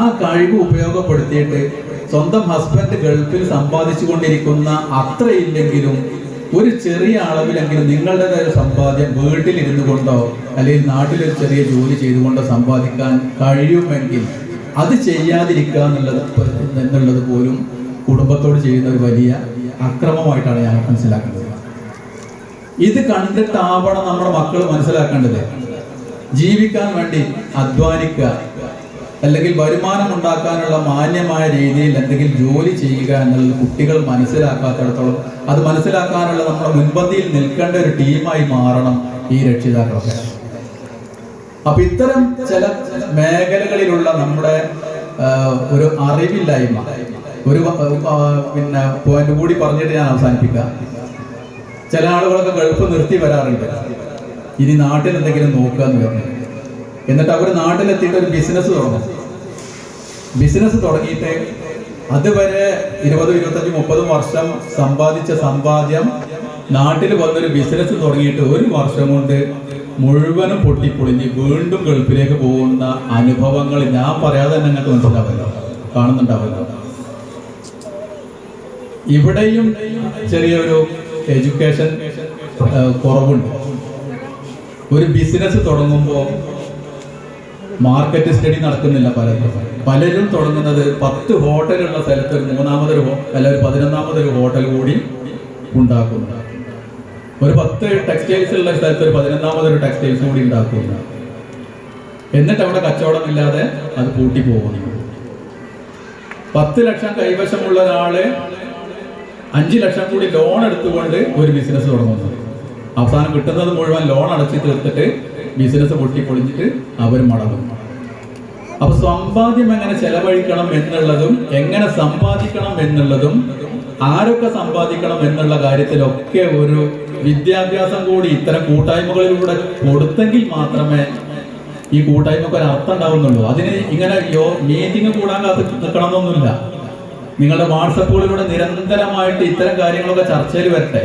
ആ കഴിവ് ഉപയോഗപ്പെടുത്തിയിട്ട് സ്വന്തം ഹസ്ബൻഡ് ഗൾഫിൽ സമ്പാദിച്ചു കൊണ്ടിരിക്കുന്ന അത്രയില്ലെങ്കിലും ഒരു ചെറിയ അളവിലെങ്കിലും നിങ്ങളുടേതായ സമ്പാദ്യം വീട്ടിലിരുന്നു കൊണ്ടോ അല്ലെങ്കിൽ നാട്ടിലൊരു ചെറിയ ജോലി ചെയ്തുകൊണ്ടോ സമ്പാദിക്കാൻ കഴിയുമെങ്കിൽ അത് ചെയ്യാതിരിക്കുക എന്നുള്ളത് എന്നുള്ളത് പോലും കുടുംബത്തോട് ചെയ്യുന്ന ഒരു വലിയ അക്രമമായിട്ടാണ് ഞാൻ മനസ്സിലാക്കുന്നത്. ഇത് കണ്ടിട്ടാവണം നമ്മുടെ മക്കൾ മനസ്സിലാക്കേണ്ടത്. ജീവിക്കാൻ വേണ്ടി അധ്വാനിക്കുക. അല്ലെങ്കിൽ വരുമാനം ഉണ്ടാക്കാനുള്ള മാന്യമായ രീതിയിൽ എന്തെങ്കിലും ജോലി ചെയ്യുക എന്നുള്ളത് കുട്ടികൾ മനസ്സിലാക്കാത്തിടത്തോളം അത് മനസ്സിലാക്കാനുള്ള നമ്മുടെ മുൻപന്തിയിൽ നിൽക്കേണ്ട ഒരു ടീമായി മാറണം ഈ രക്ഷിതാക്കളൊക്കെ. അപ്പൊ ഇത്തരം ചില മേഖലകളിലുള്ള നമ്മുടെ ഒരു അറിവില്ലായ്മ ഒരു പിന്നെ പോയിന്റ് കൂടി പറഞ്ഞിട്ട് ഞാൻ അവസാനിപ്പിക്കാം. ചില ആളുകളൊക്കെ ഗൾഫ് നിർത്തി വരാറുണ്ട്. ഇനി നാട്ടിൽ എന്തെങ്കിലും നോക്കുക എന്ന് പറഞ്ഞു. എന്നിട്ട് അവർ നാട്ടിലെത്തിയിട്ട് ഒരു ബിസിനസ് തുടങ്ങും. ബിസിനസ് തുടങ്ങിയിട്ട് അതുവരെ ഇരുപതും ഇരുപത്തഞ്ചും മുപ്പതും വർഷം സമ്പാദിച്ച സമ്പാദ്യം നാട്ടിൽ വന്നൊരു ബിസിനസ് തുടങ്ങിയിട്ട് ഒരു വർഷം കൊണ്ട് മുഴുവനും പൊട്ടിപ്പൊളിഞ്ഞ് വീണ്ടും ഗൾഫിലേക്ക് പോകുന്ന അനുഭവങ്ങൾ ഞാൻ പറയാതെ തന്നെ നിങ്ങൾക്ക് മനസ്സിലാവല്ലോ. കാണുന്നുണ്ടാവല്ലോ. ഇവിടെയും ചെറിയൊരു എഡ്യൂക്കേഷൻ കുറവുണ്ട്. ഒരു ബിസിനസ് തുടങ്ങുമ്പോൾ മാർക്കറ്റ് സ്റ്റഡി നടക്കുന്നില്ല പലരും പലരും തുടങ്ങുന്നത് പത്ത് ഹോട്ടലുള്ള സ്ഥലത്ത് ഒരു മൂന്നാമതൊരു അല്ല ഒരു പതിനൊന്നാമതൊരു ഹോട്ടൽ കൂടി ഉണ്ടാക്കുന്നു ഒരു പത്ത് ടെക്സ്റ്റൈൽസ് ഉള്ള സ്ഥലത്ത് ഒരു പതിനൊന്നാമതൊരു ടെക്സ്റ്റൈൽസ് കൂടി ഉണ്ടാക്കുന്നു എന്നിട്ട് അവിടെ കച്ചവടം ഇല്ലാതെ അത് പൂട്ടി പോകുന്നു. പത്ത് ലക്ഷം കൈവശമുള്ള ഒരാൾ അഞ്ച് ലക്ഷം കൂടി ലോൺ എടുത്തുകൊണ്ട് ഒരു ബിസിനസ് തുടങ്ങുന്നു. അവസാനം കിട്ടുന്നത് മുഴുവൻ ലോൺ അടച്ചു തീർത്തിട്ട് ബിസിനസ് പൊട്ടി പൊളിഞ്ഞിട്ട് അവർ മടങ്ങും. അപ്പൊ സമ്പാദ്യം എങ്ങനെ ചെലവഴിക്കണം എന്നുള്ളതും എങ്ങനെ സമ്പാദിക്കണം എന്നുള്ളതും ആരൊക്കെ സമ്പാദിക്കണം എന്നുള്ള കാര്യത്തിലൊക്കെ ഒരു വിദ്യാഭ്യാസം കൂടി ഇത്തരം കൂട്ടായ്മകളിലൂടെ കൊടുത്തെങ്കിൽ മാത്രമേ ഈ കൂട്ടായ്മക്ക് ഒരു അർത്ഥം ഉണ്ടാവുന്നുള്ളൂ. അതിന് ഇങ്ങനെ യോ മീറ്റിംഗ് കൂടാൻ കാത്ത് നിൽക്കണമെന്നൊന്നുമില്ല നിങ്ങളുടെ വാട്സപ്പുകളിലൂടെ നിരന്തരമായിട്ട് ഇത്തരം കാര്യങ്ങളൊക്കെ ചർച്ചയിൽ വരട്ടെ.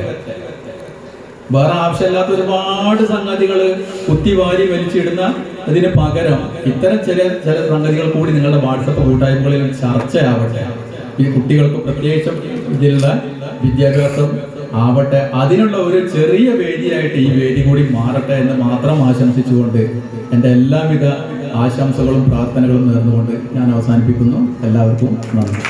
വേറെ ആവശ്യമില്ലാത്ത ഒരുപാട് സംഗതികൾ കുത്തിവാരി വലിച്ചിടുന്ന അതിന് പകരം ഇത്തരം ചില ചില സംഗതികൾ കൂടി നിങ്ങളുടെ വാട്സപ്പ് കൂട്ടായ്മകളിൽ ചർച്ചയാവട്ടെ. ഈ കുട്ടികൾക്ക് പ്രത്യേകിച്ചും ഇതിലുള്ള വിദ്യാഭ്യാസം ആവട്ടെ. അതിനുള്ള ഒരു ചെറിയ വേദിയായിട്ട് ഈ വേദി കൂടി മാറട്ടെ എന്ന് മാത്രം ആശംസിച്ചുകൊണ്ട് എന്റെ എല്ലാവിധ ആശംസകളും പ്രാർത്ഥനകളും നേർന്നുകൊണ്ട് ഞാൻ അവസാനിപ്പിക്കുന്നു. എല്ലാവർക്കും നന്ദി.